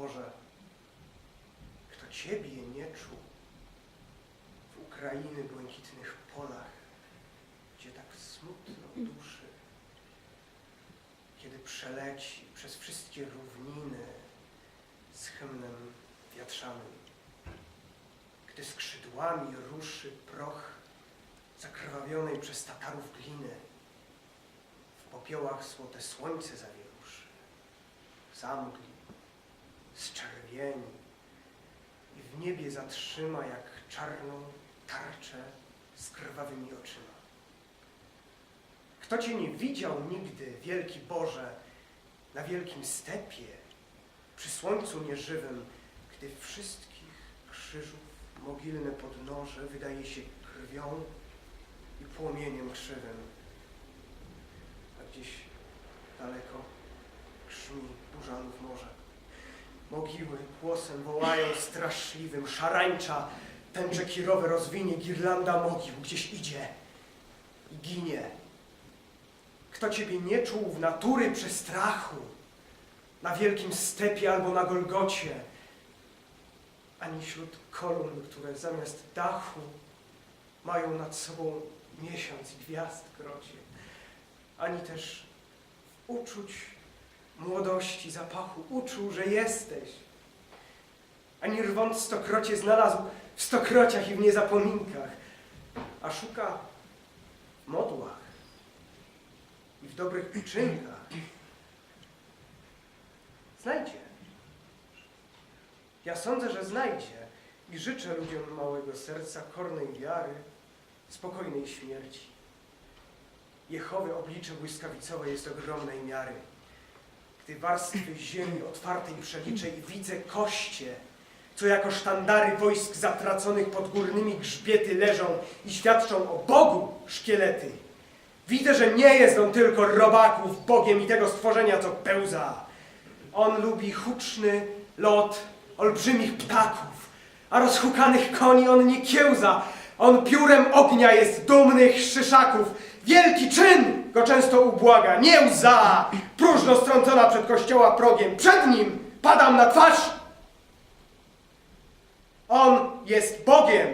Boże, kto Ciebie nie czuł w Ukrainy błękitnych polach, gdzie tak smutno duszy, kiedy przeleci przez wszystkie równiny z hymnem wiatrzanym, gdy skrzydłami ruszy proch zakrwawionej przez Tatarów gliny, w popiołach złote słońce zawieruszy, zamgli, zczerwieni i w niebie zatrzyma jak czarną tarczę z krwawymi oczyma. Kto Cię nie widział nigdy, wielki Boże, na wielkim stepie, przy słońcu nieżywym, gdy wszystkich krzyżów mogilne podnoże wydaje się krwią i płomieniem krzywym, a gdzieś daleko grzmi burzanów morze. Mogiły głosem wołają straszliwym, szarańcza, tęcze kirowe rozwinie, girlanda mogił, gdzieś idzie i ginie. Kto Ciebie nie czuł w natury przestrachu, na wielkim stepie albo na Golgocie, ani wśród kolumn, które zamiast dachu mają nad sobą miesiąc i gwiazd krocie, ani też uczuć młodości, zapachu uczuł, że jesteś, ani rwąc stokrocie znalazł w stokrociach i w niezapominkach, a szuka w modłach i w dobrych uczynkach. Znajdzie. Ja sądzę, że znajdzie i życzę ludziom małego serca kornej wiary, spokojnej śmierci. Jehowy oblicze błyskawicowe jest ogromnej miary. Gdy warstwy ziemi otwartej przeliczę i widzę koście, co jako sztandary wojsk zatraconych pod górnymi grzbiety leżą i świadczą o Bogu szkielety. Widzę, że nie jest on tylko robaków, Bogiem i tego stworzenia, co pełza. On lubi huczny lot olbrzymich ptaków, a rozhukanych koni on nie kiełza. On piórem ognia jest dumnych szyszaków. Wielki czyn go często ubłaga, nie łza, próżno strącona przed kościoła progiem. Przed nim padam na twarz. On jest Bogiem,